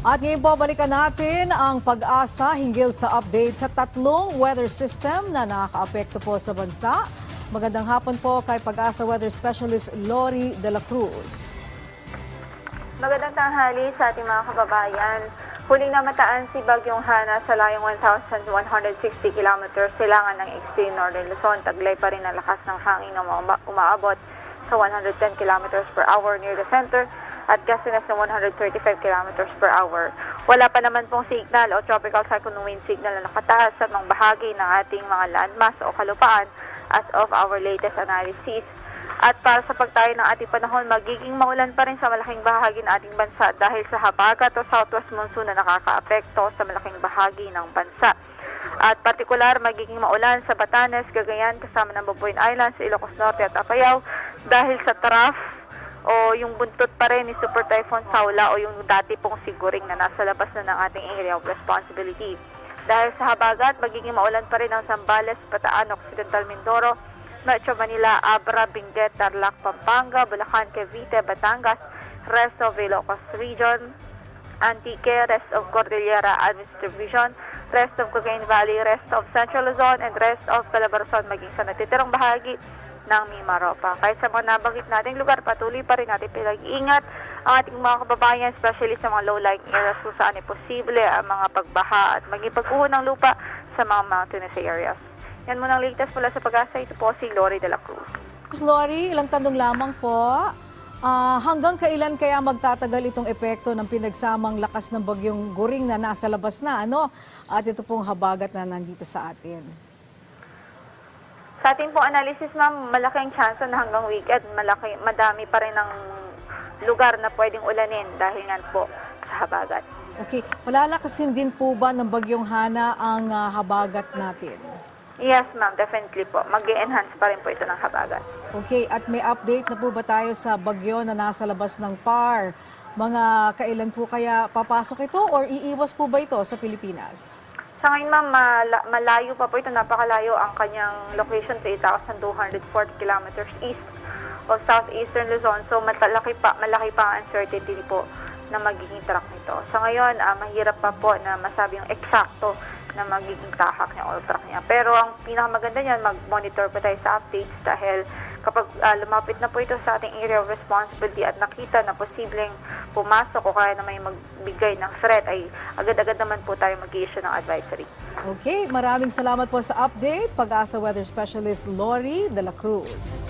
At ngayon po, balikan natin ang pag-asa hinggil sa update sa tatlong weather system na nakakaapekto po sa bansa. Magandang hapon po kay pag-asa weather specialist Lori De La Cruz. Magandang tanghali sa ating mga kababayan. Huling namataan si Bagyong Hana sa layong 1,160 kilometers silangan ng extreme northern Luzon. Taglay pa rin ang lakas ng hangin na uma- umaabot sa 110 kilometers per hour near the center at gustiness ng 135 kilometers per hour. Wala pa naman pong signal o tropical cyclone wind signal na nakataas sa mga bahagi ng ating mga landmass o kalupaan as of our latest analysis. At para sa pagtayo ng ating panahon, magiging maulan pa rin sa malaking bahagi ng ating bansa dahil sa habagat o southwest monsoon na nakakaapekto sa malaking bahagi ng bansa. At partikular, magiging maulan sa Batanes, Cagayan, kasama ng Babuyan Islands, Ilocos Norte at Apayao dahil sa trough o yung buntot pa rin ni Super Typhoon Saula o yung dati pong siguring na nasa labas na ng ating area of responsibility. Dahil sa habagat, magiging maulan pa rin ang Zambales, Bataan, Occidental Mindoro, Metro Manila, Abra, Benguet, Tarlac, Pampanga, Bulacan, Cavite, Batangas, rest of Ilocos Region, Antique, rest of Cordillera Administrative Region, rest of Cagayan Valley, rest of Central Luzon, and rest of Calabarzon maging sa natitirang bahagi ng Mimaropa. Kahit sa mga nabanggit nating lugar, patuloy pa rin natin pinag-iingat ang ating mga kababayan, especially sa mga low-lying areas kung saan posible ang mga pagbaha at maging pag ng lupa sa mga mountainous areas. Yan muna ang latest mula sa pag-asa. Ito po si Lori de la Cruz. Ms. Lori, ilang tanong lamang po. Ah, hanggang kailan kaya magtatagal itong epekto ng pinagsamang lakas ng bagyong guring na nasa labas na, ano? At ito pong habagat na nandito sa atin. Sa ating pong analysis, ma'am, malaking chance na hanggang weekend, malaki, madami pa rin ang lugar na pwedeng ulanin dahil nga po sa habagat. Okay, palalakasin din po ba ng bagyong Hana ang ah, habagat natin? Yes, ma'am, definitely po. Mag-enhance pa rin po ito ng habagat. Okay, at may update na po ba tayo sa bagyo na nasa labas ng PAR? Mga kailan po kaya papasok ito or iiwas po ba ito sa Pilipinas? Sa ngayon, ma'am, mala- malayo pa po ito. Napakalayo ang kanyang location sa 8,240 kilometers east of southeastern Luzon. So, malaki pa, malaki pa ang uncertainty po na magiging track nito. Sa ngayon, ah, mahirap pa po na masabi yung eksakto na magiging tahak niya o track niya. Pero ang pinakamaganda niyan, mag-monitor pa tayo sa updates dahil kapag ah, lumapit na po ito sa ating area of responsibility at nakita na posibleng pumasok o kaya na may magbigay ng threat, ay agad-agad naman po tayo mag-issue ng advisory. Okay, maraming salamat po sa update. Pag-asa Weather Specialist Lori De La Cruz.